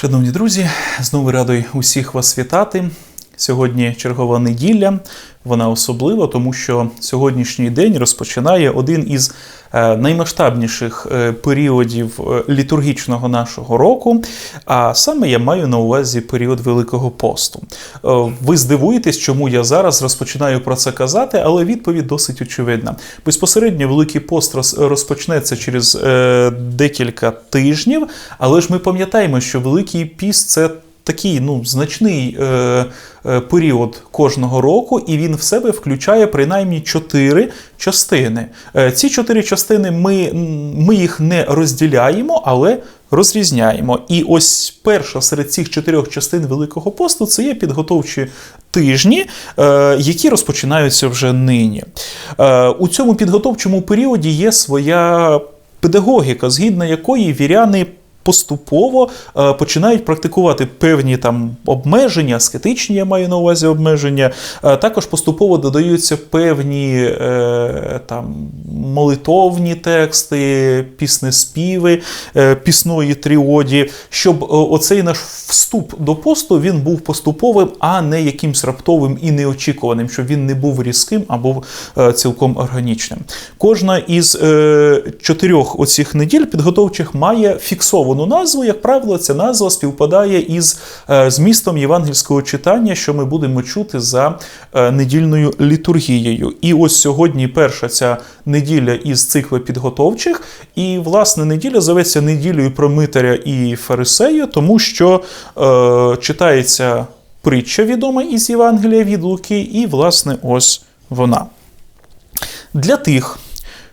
Шановні друзі, знову радий усіх вас вітати. Сьогодні чергова неділя. Вона особлива, тому що сьогоднішній день розпочинає один із е, наймасштабніших е, періодів е, літургічного нашого року. А саме я маю на увазі період Великого посту. Ви здивуєтесь, чому я зараз розпочинаю про це казати, але відповідь досить очевидна. Безпосередньо Великий пост роз- розпочнеться через декілька тижнів, але ж ми пам'ятаємо, що Великий піст це такий ну, значний е, е, період кожного року, і він в себе включає принаймні чотири частини. Е, ці чотири частини ми, ми їх не розділяємо, але розрізняємо. І ось перша серед цих чотирьох частин Великого посту це є підготовчі тижні, е, які розпочинаються вже нині. Е, у цьому підготовчому періоді є своя педагогіка, згідно якої віряни поступово е, починають практикувати певні там обмеження, аскетичні, я маю на увазі обмеження. Е, також поступово додаються певні е, там молитовні тексти, піснеспіви, пісної тріоді, щоб оцей наш вступ до посту він був поступовим, а не якимсь раптовим і неочікуваним, щоб він не був різким а був е, цілком органічним. Кожна із чотирьох оцих неділь підготовчих має фіксовану назву. Як правило, ця назва співпадає із е, змістом євангельського читання, що ми будемо чути за е, недільною літургією. І ось сьогодні перша ця неділя із цикли підготовчих, і власне неділя зоветься неділею про митаря і фарисея, тому що е, читається притча відома із Євангелія від Луки, і власне ось вона. Для тих,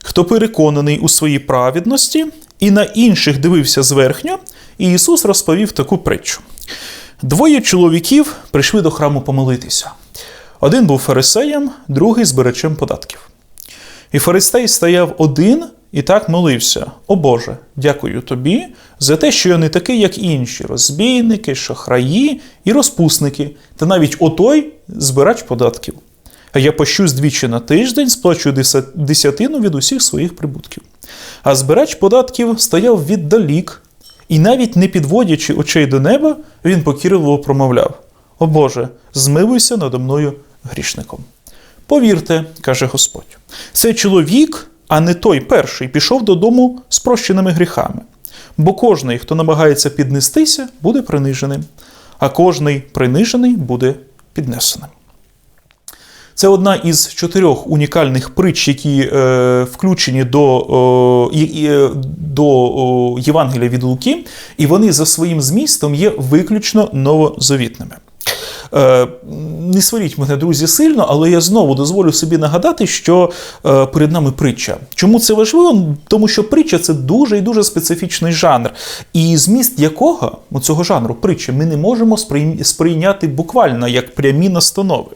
хто переконаний у своїй праведності і на інших дивився зверхньо, і Ісус розповів таку притчу. Двоє чоловіків прийшли до храму помолитися. Один був фарисеєм, другий збирачем податків. І фарисей стояв один і так молився: О Боже, дякую тобі за те, що я не такий, як інші розбійники, шахраї і розпусники, та навіть отой збирач податків. А я пощусь двічі на тиждень, сплачую десятину від усіх своїх прибутків. А збирач податків стояв віддалік, і навіть не підводячи очей до неба, він покірливо промовляв: О Боже, змилуйся надо мною грішником. Повірте, каже Господь, цей чоловік, а не той перший, пішов додому з прощеними гріхами. Бо кожний, хто намагається піднестися, буде приниженим, а кожний принижений буде піднесеним. Це одна із чотирьох унікальних притч, які е, включені до, е, до Євангелія від Луки, і вони за своїм змістом є виключно новозавітними. Е, не сваріть мене, друзі, сильно, але я знову дозволю собі нагадати, що е, перед нами притча. Чому це важливо? Тому що притча це дуже і дуже специфічний жанр. І зміст якого цього жанру притчі ми не можемо сприйня- сприйняти буквально як прямі настанови.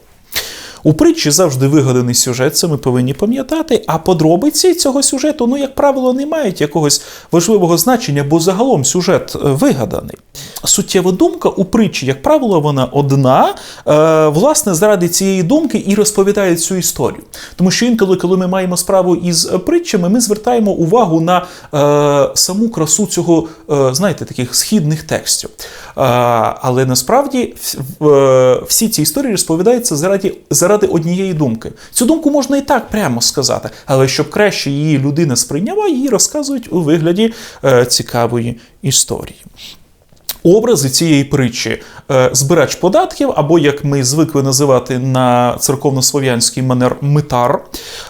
У притчі завжди вигаданий сюжет, це ми повинні пам'ятати. А подробиці цього сюжету, ну, як правило, не мають якогось важливого значення, бо загалом сюжет е, вигаданий. Суттєва думка у притчі, як правило, вона одна. Е, власне, заради цієї думки і розповідає цю історію. Тому що інколи, коли ми маємо справу із е, притчами, ми звертаємо увагу на саму красу цього, знаєте, таких східних текстів. Але насправді всі ці історії розповідаються заради, заради однієї думки. Цю думку можна і так прямо сказати, але щоб краще її людина сприйняла, її розказують у вигляді е, цікавої історії. Образи цієї притчі е, збирач податків, або як ми звикли називати на церковнослов'янський манер митар,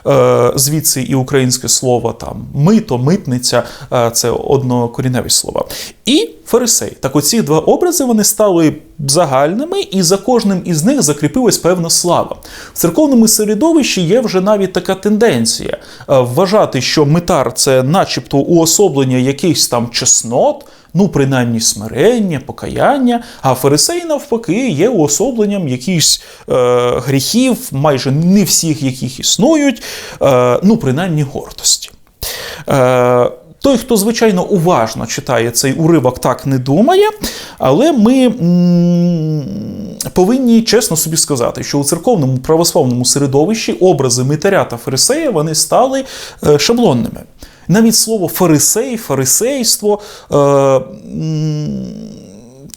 е, звідси і українське слово там мито, митниця е, це однокоріневі слова. І фарисей. Так оці два образи вони стали загальними, і за кожним із них закріпилась певна слава. В церковному середовищі є вже навіть така тенденція е, вважати, що митар це начебто уособлення якихось там чеснот. Ну, принаймні смирення, покаяння, а фарисеї, навпаки, є уособленням якихось е, гріхів, майже не всіх, яких існують, е, ну, принаймні гордості. Е, той, хто звичайно уважно читає цей уривок, так не думає, але ми повинні чесно собі сказати, що у церковному православному середовищі образи митаря та фарисея вони стали е, шаблонними. Навіть слово фарисей, фарисейство. Е,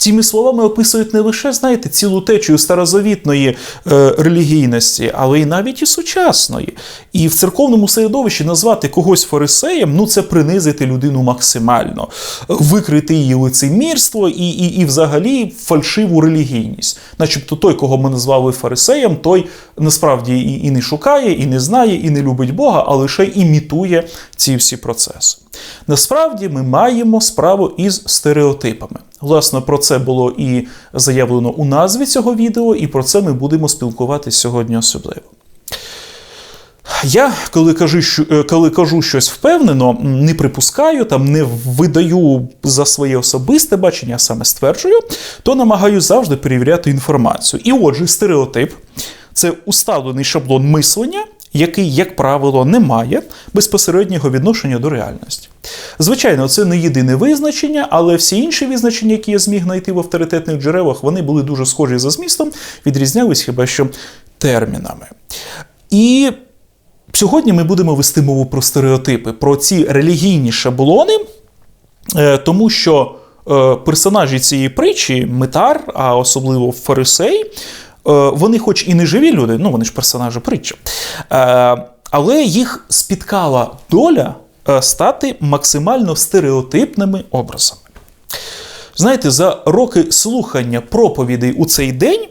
м, Тими словами описують не лише, знаєте, цілу течію старозавітної е, релігійності, але й навіть і сучасної. І в церковному середовищі назвати когось фарисеєм ну це принизити людину максимально, викрити її лицемірство і, і, і взагалі фальшиву релігійність. Начебто той, кого ми назвали фарисеєм, той насправді і, і не шукає, і не знає, і не любить Бога, а лише імітує ці всі процеси. Насправді ми маємо справу із стереотипами. Власне, про це було і заявлено у назві цього відео, і про це ми будемо спілкуватися сьогодні особливо. Я, коли кажу, що- е, коли кажу щось впевнено, не припускаю, там не видаю за своє особисте бачення, а саме стверджую, то намагаюся завжди перевіряти інформацію. І отже, стереотип це усталений шаблон мислення, який, як правило, не має безпосереднього відношення до реальності. Звичайно, це не єдине визначення, але всі інші визначення, які я зміг знайти в авторитетних джерелах, вони були дуже схожі за змістом, відрізнялись хіба що термінами. І Сьогодні ми будемо вести мову про стереотипи, про ці релігійні шаблони, е, тому що е, персонажі цієї притчі, Митар, а особливо Фарисей, вони, хоч і не живі люди, ну вони ж персонажі притчі, е, але їх спіткала доля е, стати максимально стереотипними образами. Знаєте, за роки слухання проповідей у цей день.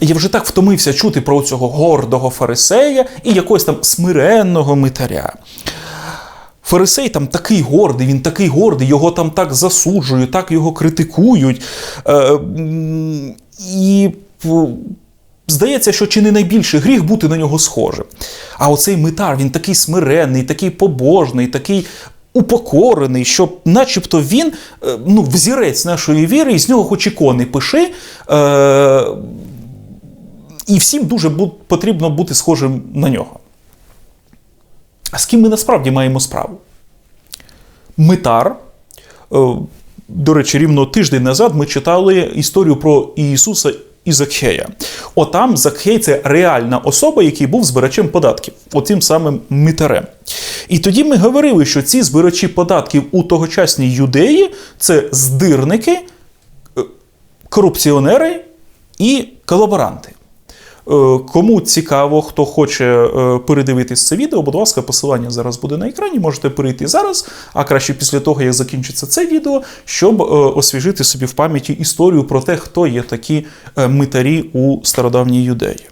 Я вже так втомився чути про цього гордого фарисея і якогось там смиренного митаря. Фарисей там такий гордий, він такий гордий, його там так засуджують, так його критикують. Е, і здається, що чи не найбільший гріх бути на нього схожим. А оцей митар, він такий смиренний, такий побожний, такий упокорений, що начебто він е, ну, взірець нашої віри, і з нього хоч ікони пиши. Е, і всім дуже потрібно бути схожим на нього. А з ким ми насправді маємо справу? Митар. е, До речі, рівно тиждень назад ми читали історію про Ісуса і Закхея. Отам Закхей це реальна особа, який був збирачем податків, отим самим митарем. І тоді ми говорили, що ці збирачі податків у тогочасній юдеї це здирники, е, корупціонери і колаборанти. Е, Кому цікаво, хто хоче е, передивитись це відео, будь ласка, посилання зараз буде на екрані. Можете перейти зараз, а краще після того, як закінчиться це відео, щоб е, освіжити собі в пам'яті історію про те, хто є такі митарі у стародавній юдеї.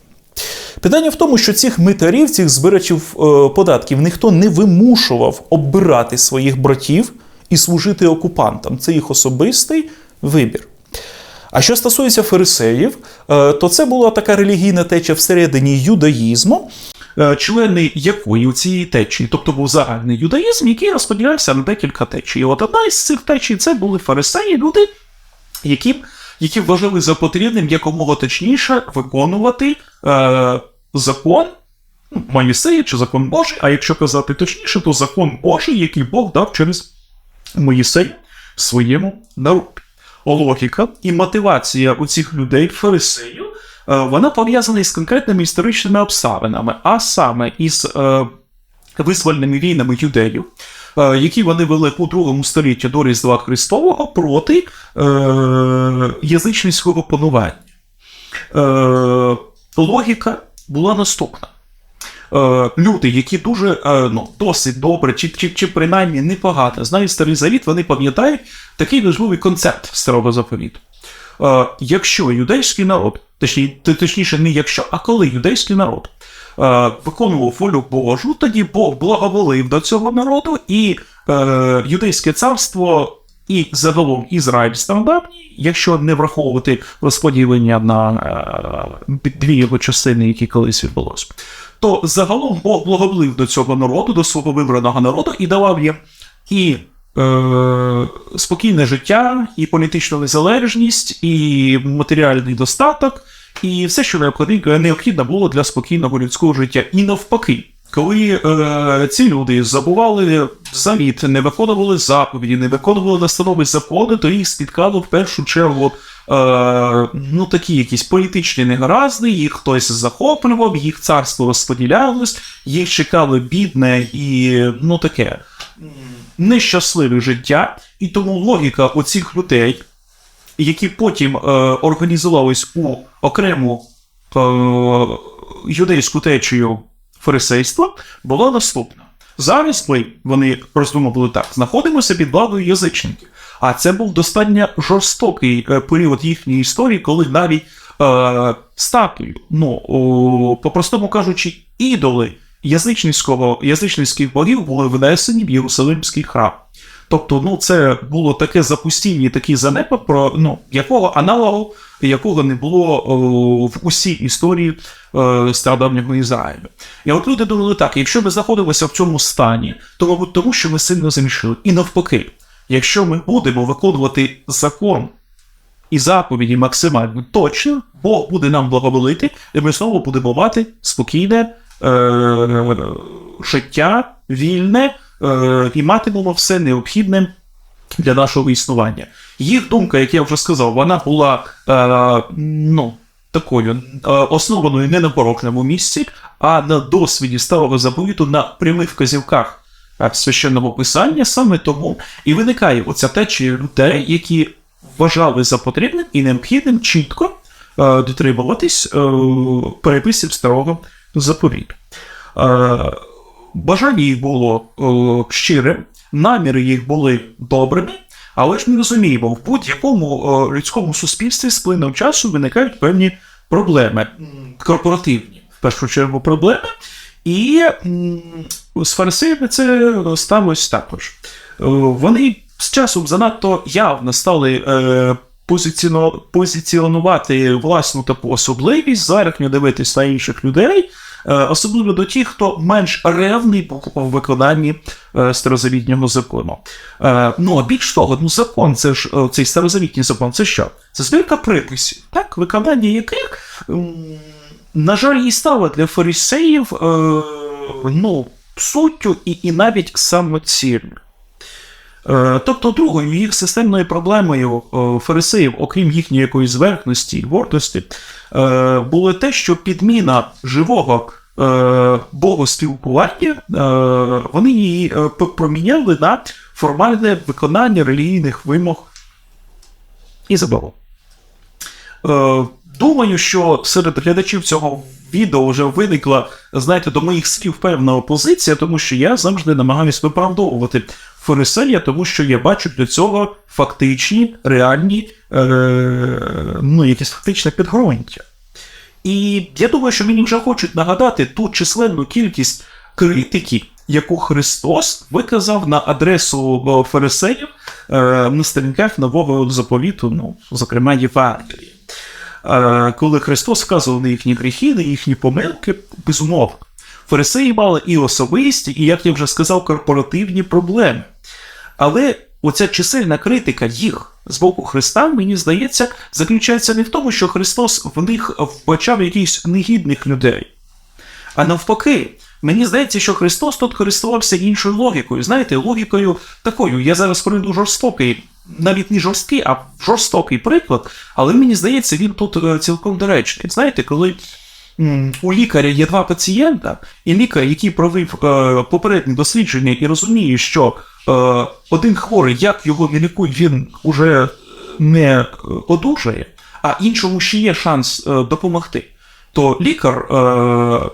Питання в тому, що цих митарів, цих збирачів податків, ніхто не вимушував оббирати своїх братів і служити окупантам. Це їх особистий вибір. А що стосується фарисеїв, е, то це була така релігійна теча всередині юдаїзму, е, члени якої у цієї течії, тобто був загальний юдаїзм, який розподілявся на декілька течій. І От одна із цих течій це були фарисеї, люди, які, які вважали за потрібним якомога точніше виконувати е, закон ну, Моїсея чи закон Божий, а якщо казати точніше, то закон Божий, який Бог дав через Моїсея своєму народу. Логіка і мотивація у цих людей, фарисеїв, е, вона пов'язана із конкретними історичними обставинами, а саме із е, визвольними війнами юдеїв, е, які вони вели у другому столітті до Різдва Христового проти е, язичницького панування. Е, логіка була наступна. Е, люди, які дуже е, ну, досить добре, чи, чи, чи принаймні непогано знають старий завіт, вони пам'ятають такий важливий концепт старого заповіту. Е, якщо юдейський народ, точні, точніше, не якщо, а коли юдейський народ е, виконував волю Божу, тоді Бог благоволив до цього народу, і е, юдейське царство. І загалом Ізраїль стародавній, якщо не враховувати розподілення на е, дві його частини, які колись відбулося, то загалом Бог благоволив до цього народу, до свого вибраного народу, і давав їм і е, спокійне життя, і політичну незалежність, і матеріальний достаток, і все, що необхідно було для спокійного людського життя. І навпаки. Коли е, ці люди забували завіт, не виконували заповіді, не виконували настанови закони, то їх спіткало в першу чергу е, ну, такі якісь політичні негаразди, їх хтось захоплював, їх царство розподілялось, їх чекало бідне і ну таке нещасливе життя. І тому логіка оцих людей які потім е, організувались у окрему е, юдейську течію фарисейства, була наступна. Зараз ми, вони роздумували так, знаходимося під владою язичників. А це був достатньо жорстокий е, період їхньої історії, коли навіть е, статую, ну, по-простому кажучи, ідоли язичницького, язичницьких богів були внесені в Єрусалимський храм. Тобто, ну, це було таке запустіння, такий занепад, про ну, якого аналогу, якого не було о, в усій історії е, стародавнього Ізраїлю. І от люди думали так: якщо ми знаходимося в цьому стані, то мабуть тому, що ми сильно зрішили. І навпаки, якщо ми будемо виконувати закон і заповіді максимально точно, Бог буде нам благоволити, і ми знову будемо мати спокійне е, життя, вільне, е, і матимемо все необхідне для нашого існування. Їх думка, як я вже сказав, вона була е, ну, такою е, основаною не на порокному місці, а на досвіді старого заповіту на прямих вказівках е, священного писання, саме тому і виникає оця течія людей, які вважали за потрібним і необхідним чітко е, дотримуватись е, переписів старого заповіту. Е, бажання їх було е, щирим, наміри їх були добрими, але ж ми розуміємо, в будь-якому е, людському суспільстві з плином часу виникають певні проблеми, корпоративні, в першу чергу, проблеми. І з фарисеями це сталося також. Е, Вони з часом занадто явно стали е, позиціонувати власну таку особливість, зверхньо дивитись на інших людей, особливо до тих, хто менш ревний в виконанні е, старозавітнього закону. Е, ну а більш того, ну закон, це ж е, цей старозавітній закон, це що? Це збірка приписів, так, виконання яких, на жаль, і стало для фарисеїв е, ну, суттю і, і навіть самоцільною. Е, Тобто другою їх системною проблемою е, фарисеїв, окрім їхньої якоїсь зверхності і гордості, е, було те, що підміна живого богоспілкування, вони її проміняли на формальне виконання релігійних вимог і забавок. Думаю, що серед глядачів цього відео вже виникла, знаєте, до моїх слів певна опозиція, тому що я завжди намагаюся виправдовувати фарисея, тому що я бачу для цього фактичні, реальні, е, ну, якісь фактичне підґрунтя. І я думаю, що мені вже хочуть нагадати ту численну кількість критики, яку Христос виказав на адресу фарисеїв е, на сторінках нового заповіту, ну, зокрема Євангелії. Е, Коли Христос вказував на їхні гріхи, на їхні помилки, безумовно. Фарисеї мали і особисті, і, як я вже сказав, корпоративні проблеми. Але оця чисельна критика їх з боку Христа, мені здається, заключається не в тому, що Христос в них вбачав якихось негідних людей. А навпаки, мені здається, що Христос тут користувався іншою логікою. Знаєте, логікою такою. Я зараз прийду жорстокий, навіть не жорсткий, а жорстокий приклад, але мені здається, він тут е, цілком доречний. Знаєте, коли у лікаря є два пацієнта, і лікар, який провів е, попереднє дослідження і розуміє, що е, один хворий, як його не лікують, він уже не одужає, а іншому ще є шанс допомогти. То лікар,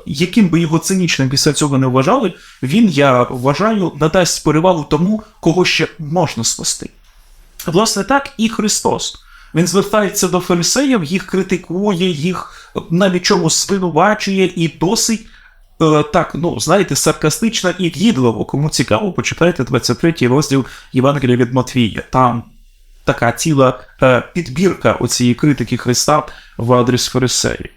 яким би його цинічним після цього не вважали, він, я вважаю, надасть перевагу тому, кого ще можна спасти. Власне, так і Христос. Він звертається до фарисеїв, їх критикує, їх навіть чомусь звинувачує і досить е, так, ну, знаєте, саркастично і гідливо. Кому цікаво, почитайте 23 розділ Євангелія від Матвія. Там така ціла е, підбірка оцієї критики Христа в адрес фарисеїв.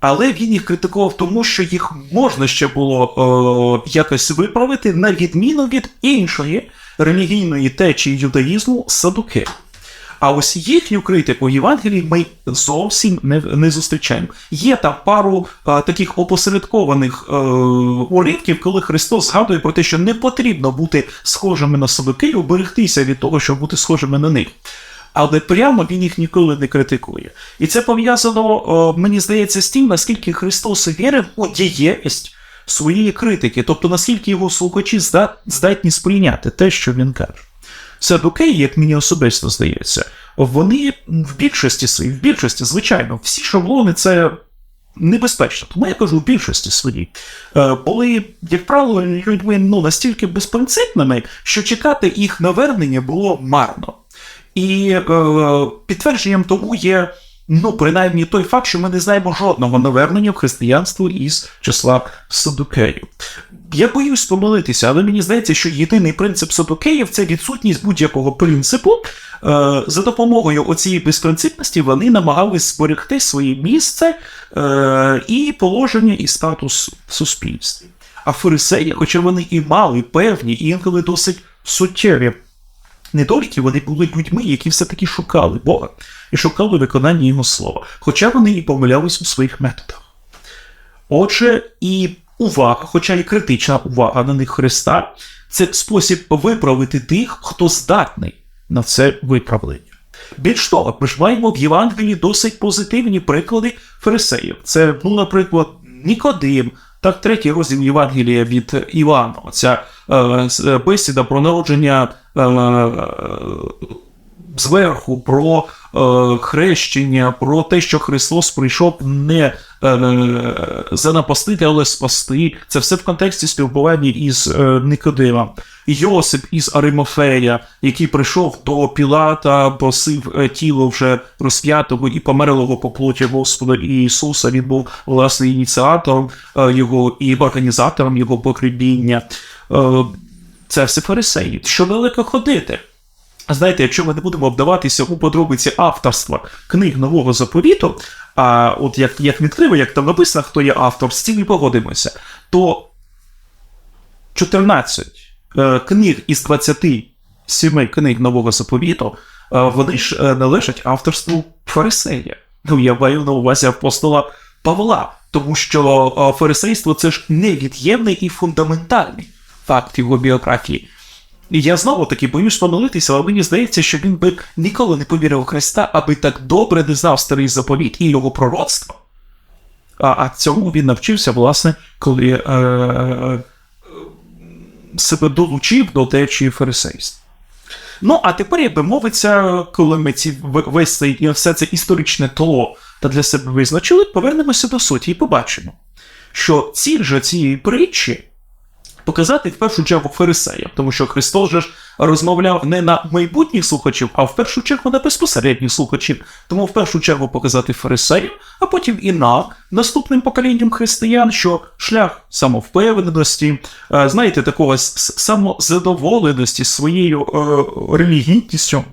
Але він їх критикував тому, що їх можна ще було е, якось виправити, на відміну від іншої релігійної течії юдаїзму садуки. А ось їхню критику Євангелії ми зовсім не, не зустрічаємо. Є там пару е, таких опосередкованих е, уривків, коли Христос згадує про те, що не потрібно бути схожими на садуки і оберегтися від того, щоб бути схожими на них. Але прямо він їх ніколи не критикує. І це пов'язано, о, мені здається, з тим, наскільки Христос вірив у дієвість своєї критики, тобто наскільки його слухачі зда- здатні сприйняти те, що він каже. Садукеї, як мені особисто здається, вони в більшості своїй, в більшості, звичайно, всі шаблони це небезпечно. Тому я кажу, в більшості своїй е, були, як правило, людьми ну, настільки безпринципними, що чекати їх навернення було марно. І е, підтвердженням тому є. Ну, принаймні той факт, що ми не знаємо жодного навернення в християнство із числа садукеїв. Я боюсь помилитися, але мені здається, що єдиний принцип садукеїв це відсутність будь-якого принципу. Е, за допомогою оцієї безпринципності вони намагались зберегти своє місце е, і положення і статус в суспільстві. А фарисеї, хоча вони і мали певні, і інколи досить суттєві недоліки, вони були людьми, які все-таки шукали Бога і шукали виконання Його слова, хоча вони і помилялись у своїх методах. Отже, і увага, хоча і критична увага на них Христа, це спосіб виправити тих, хто здатний на це виправлення. Більш того, ми ж маємо в Євангелії досить позитивні приклади фарисеїв. Це, ну, наприклад, Нікодим, так, третій розділ Євангелія від Івана, ця е, бесіда про народження е, е, зверху, про е, хрещення, про те, що Христос прийшов не е, занапастити, але спасти. Це все в контексті спілкування із е, Никодимом. Йосип із Аримофея, який прийшов до Пілата, просив е, тіло вже розп'ятого і померлого по плоті Господа Ісуса. Він був власне ініціатором е, його і організатором його погребіння. Е, це все фарисеї. Що далеко ходити? Знаєте, якщо ми не будемо вдаватися у подробиці авторства книг нового заповіту, а от як, як відкриво, як там написано, хто є автор, з цим і погодимося, то 14 е, книг із 27 книг нового заповіту, е, вони ж е, належать авторству фарисея. Ну, я маю на увазі апостола Павла, тому що фарисейство це ж невід'ємний і фундаментальний факт його біографії. І я знову таки боюсь помилитися, але мені здається, що він би ніколи не повірив у Христа, аби так добре не знав старий заповіт і його пророцтво. А, а цьому він навчився, власне, коли е, е, себе долучив до течії фарисейства. Ну, а тепер, якби мовиться, коли ми ці весь цей все це історичне тло та для себе визначили, повернемося до суті і побачимо, що ціль же цієї притчі показати в першу чергу фарисеям, тому що Христос же ж розмовляв не на майбутніх слухачів, а в першу чергу на безпосередніх слухачів. Тому в першу чергу показати фарисеям, а потім і нам, наступним поколінням християн, що шлях самовпевненості, е, знаєте, такого самозадоволеності своєю е, релігійністю,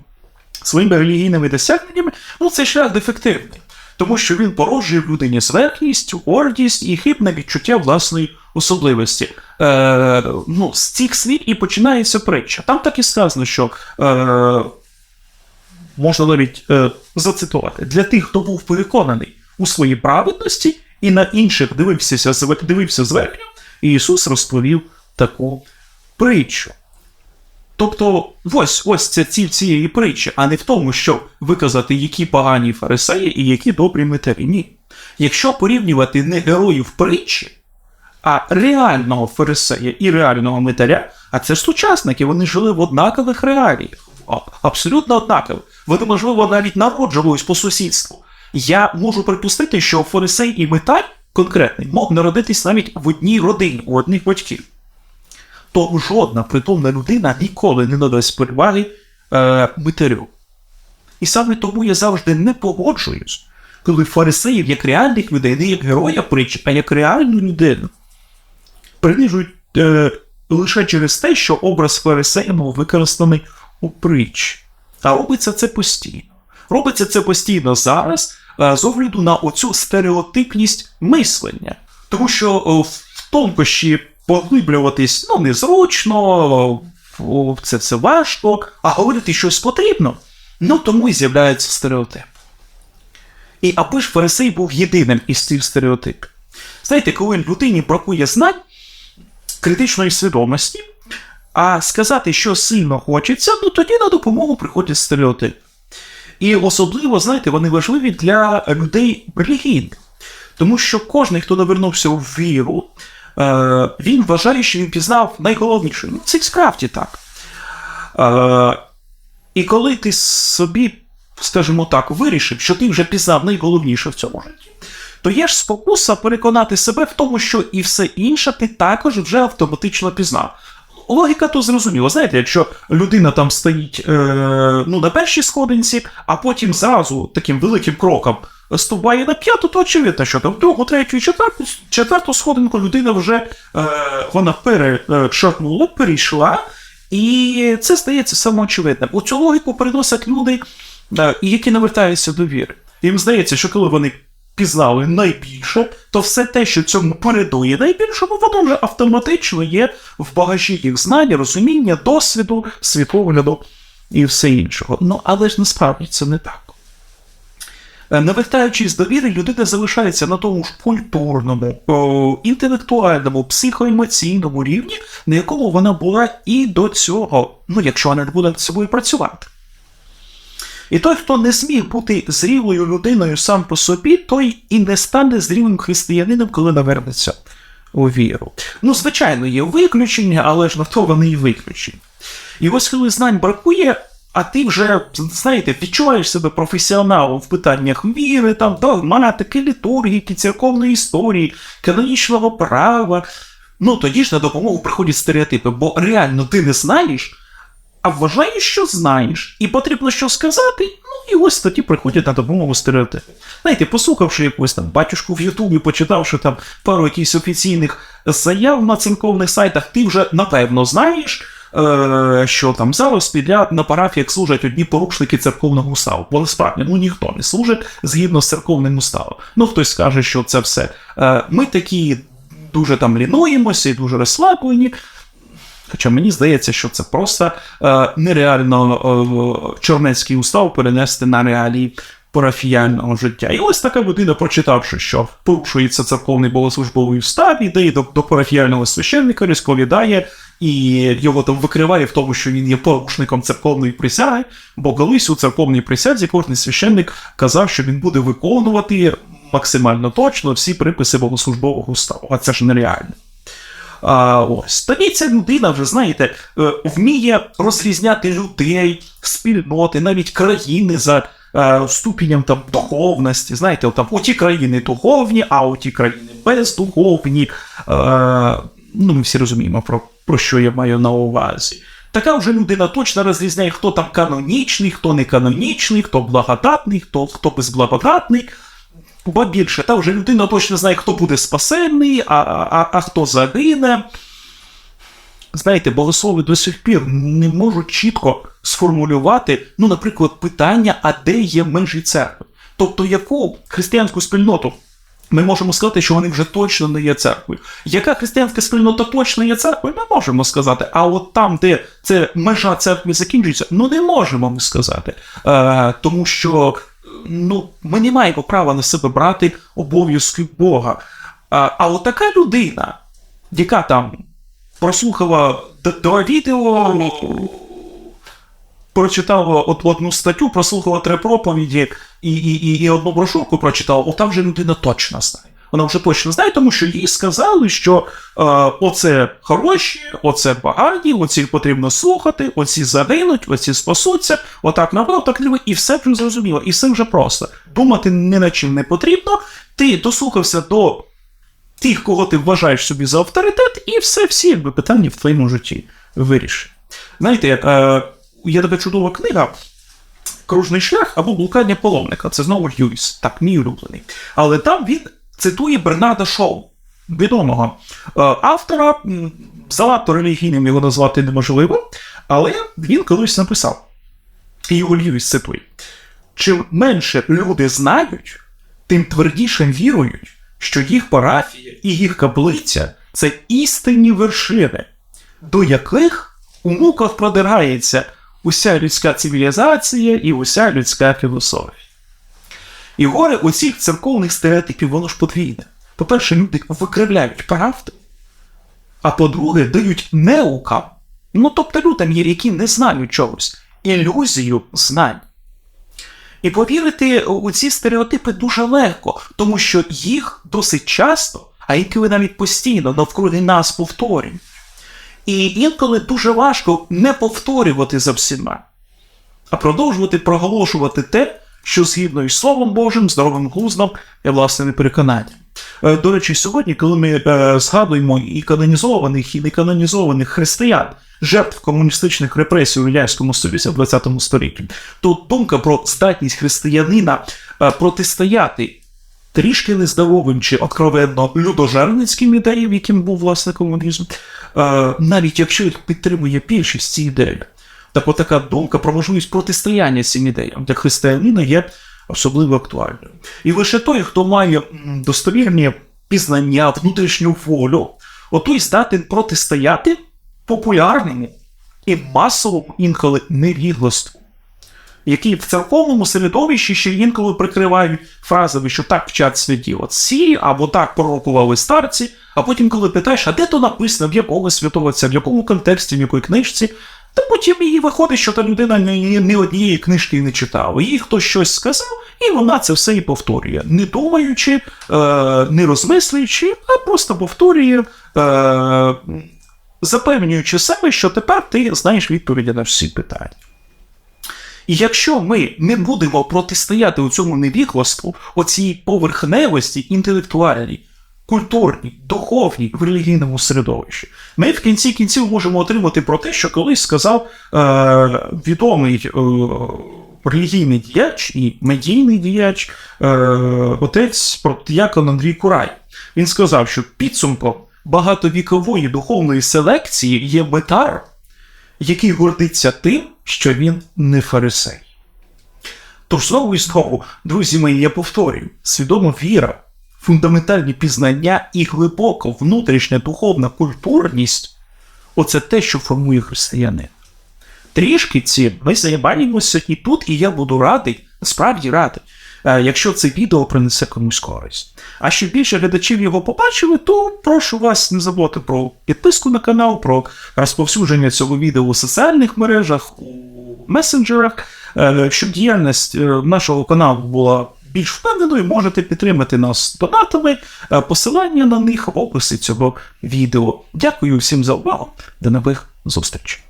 своїми релігійними досягненнями, ну цей шлях дефективний. Тому що він породжує в людині зверхність, гордість і хибне відчуття власної особливості. Е, ну, з цих слів і починається притча. Там так і сказано, що е, можна навіть е, зацитувати для тих, хто був переконаний у своїй праведності і на інших дивився, дивився зверхньо, Ісус розповів таку притчу. Тобто, ось ось це ціль цієї притчі, а не в тому, щоб виказати, які погані фарисеї і які добрі митарі. Ні. Якщо порівнювати не героїв притчі, а реального фарисея і реального митаря, а це ж сучасники, вони жили в однакових реаліях. Абсолютно однаково. Вони, можливо, навіть народжувались по сусідству. Я можу припустити, що фарисей і митар конкретний мог народитись навіть в одній родині, у одних батьків то жодна притомна людина ніколи не надасть переваги е, митарю. І саме тому я завжди не погоджуюсь, коли фарисеїв як реальних людей, не як героя притчі, а як реальну людину принижують е, лише через те, що образ фарисея був використаний у притчі. А робиться це постійно. Робиться це постійно зараз е, з огляду на оцю стереотипність мислення. Тому що е, в тонкощі поглиблюватись ну, незручно, о, це все важко, а говорити щось потрібно. Ну тому і з'являється стереотип. І аби ж фарисей був єдиним із цих стереотипів. Знаєте, коли людині бракує знань, критичної свідомості, а сказати, що сильно хочеться, ну тоді на допомогу приходять стереотипи. І особливо, знаєте, вони важливі для людей релігійних. Тому що кожен, хто навернувся у віру, е, він вважає, що він пізнав найголовніше. Ну, це справді так. Е, І коли ти собі, скажімо так, вирішив, що ти вже пізнав найголовніше в цьому житті, то є ж спокуса переконати себе в тому, що і все інше ти також вже автоматично пізнав. Логіка то зрозуміла. Знаєте, якщо людина там стоїть е, ну, на першій сходинці, а потім зразу таким великим кроком ступає на п'яту, то очевидно, що там другу, третю і четверту, четверту сходинку людина вже е, вона перешагнула, перейшла, і це стається самоочевидним. У цю логіку переносять люди, е, які навертаються до віри. Їм здається, що коли вони пізнали найбільше, то все те, що цьому передує найбільшому, воно вже автоматично є в багажі їх знань, розуміння, досвіду, світогляду і все іншого. Ну, але ж насправді це не так. Е, Навертаючись до віри, людина залишається на тому ж культурному, о, інтелектуальному, психоемоційному рівні, на якому вона була і до цього, ну якщо вона не буде над собою працювати. І той, хто не зміг бути зрілою людиною сам по собі, той і не стане зрілим християнином, коли навернеться у віру. Ну, звичайно, є виключення, але ж на то вони і виключення. І ось коли знань бракує, а ти вже, знаєте, відчуваєш себе професіоналом в питаннях віри, там, догматики, літургії, церковної історії, канонічного права. Ну, тоді ж на допомогу приходять стереотипи, бо реально ти не знаєш, а вважаєш, що знаєш, і потрібно що сказати, ну і ось тоді приходять на допомогу стереотипи. Знаєте, послухавши якусь там батюшку в Ютубі, почитавши там пару якихось офіційних заяв на церковних сайтах, ти вже напевно знаєш, е- що там зараз підряд на парафіях служать одні порушники церковного уставу. Бо насправді ну ніхто не служить згідно з церковним уставом. Ну хтось скаже, що це все. Е- ми такі дуже там лінуємося і дуже розслаблені. Хоча мені здається, що це просто е, нереально е, чорнецький устав перенести на реалії парафіяльного життя. І ось така людина, прочитавши, що порушується церковний богослужбовий устав, іде до, до парафіяльного священника, розповідає і його там викриває в тому, що він є порушником церковної присяги, бо колись у церковній присязі кожен священник казав, що він буде виконувати максимально точно всі приписи богослужбового уставу. А це ж нереально. А, ось тоді ця людина вже знаєте е, вміє розрізняти людей, спільноти, навіть країни за е, ступенем там духовності. Знаєте, там оті країни духовні, а оті країни бездуховні. Е, ну, ми всі розуміємо, про, про що я маю на увазі. Така вже людина точно розрізняє, хто там канонічний, хто не канонічний, хто благодатний, хто, хто безблагодатний. Бо більше, та вже людина точно знає, хто буде спасенний, а, а, а хто загине. Знаєте, богослови до сих пір не можуть чітко сформулювати, ну, наприклад, питання, а де є межі церкви. Тобто, яку християнську спільноту ми можемо сказати, що вони вже точно не є церквою. Яка християнська спільнота точно є церквою, ми можемо сказати. А от там, де це межа церкви закінчується, ну не можемо ми сказати. Е, тому що ну, ми не маємо права на себе брати обов'язки Бога. А, а от така людина, яка там прослухала до відео, прочитала от одну статтю, прослухала три проповіді і, і, і, і одну брошурку прочитала, от там вже людина точно знає. Вона вже точно знає, тому що їй сказали, що е, оце хороші, оце погані, оці потрібно слухати, оці загинуть, оці спасуться, отак направо, так ліво, і все вже зрозуміло, і все вже просто. Думати ні над чим не потрібно. Ти дослухався до тих, кого ти вважаєш собі за авторитет, і все, всі якби, питання в твоєму житті вирішить. Знаєте, е, є така чудова книга. Кружний шлях або блукання паломника. Це знову Льюіс, так, мій улюблений. Але там він цитує Бернарда Шоу, відомого е, автора. м, Занадто релігійним його назвати неможливо, але він колись написав. І його Льюіс цитує: чим менше люди знають, тим твердіше вірують, що їх парафія і їх каплиця це істинні вершини, до яких у муках продирається уся людська цивілізація і уся людська філософія. І горе оцих церковних стереотипів, воно ж подвійне. По-перше, люди викривляють правду, а по-друге, дають неукам, ну тобто людям, які не знають чогось, ілюзію знань. І повірити у ці стереотипи дуже легко, тому що їх досить часто, а інколи навіть постійно навкруги нас повторюють. І інколи дуже важко не повторювати за всіма. а продовжувати проголошувати те, що згідно із Словом Божим, здоровим глуздом і власними переконанням. Е, До речі, сьогодні, коли ми е, згадуємо і канонізованих, і неканонізованих християн, жертв комуністичних репресій у Радянському Союзі в 20 столітті, то думка про здатність християнина е, протистояти трішки нездоровим чи откровенно людожерницьким ідеям, яким був власне комунізм, навіть якщо їх підтримує більшість ці ідеї. Так от така думка про можливість протистояння цим ідеям для християнина є особливо актуальною. І лише той, хто має достовірні пізнання, внутрішню волю, отой здатен протистояти популярному і масовому інколи невігластву які в церковному середовищі ще інколи прикривають фразами, що так вчать святі отці, або так пророкували старці. А потім, коли питаєш, а де то написано, в якому святого отця, в якому контексті, в якої книжці, то потім її виходить, що та людина ні, ні однієї книжки не читала. Їй хтось щось сказав, і вона це все і повторює, не думаючи, е, не розмислюючи, а просто повторює. Е, Запевнюючи себе, що тепер ти знаєш відповіді на всі питання. І якщо ми не будемо протистояти у цьому невігластву, оцій поверхневості інтелектуальній, культурній, духовній в релігійному середовищі, ми в кінці кінців можемо отримати про те, що колись сказав е, відомий е, релігійний діяч і медійний діяч, е, отець протиякон Андрій Курай. Він сказав, що підсумком багатовікової духовної селекції є метар, який гордиться тим, що він не фарисей. Тож знову і знову, друзі мої, я повторюю, свідома віра, фундаментальні пізнання і глибока внутрішня духовна культурність оце те, що формує християнин. Трішки цим ми займаємося і тут, і я буду радий, справді радий, е, якщо це відео принесе комусь користь. А щоб більше глядачів його побачили, то прошу вас не забути про підписку на канал, про розповсюдження цього відео у соціальних мережах, у месенджерах, Е, щоб діяльність е, нашого каналу була більш впевненою, можете підтримати нас донатами. Е, Посилання на них в описі цього відео. Дякую всім за увагу. До нових зустрічей.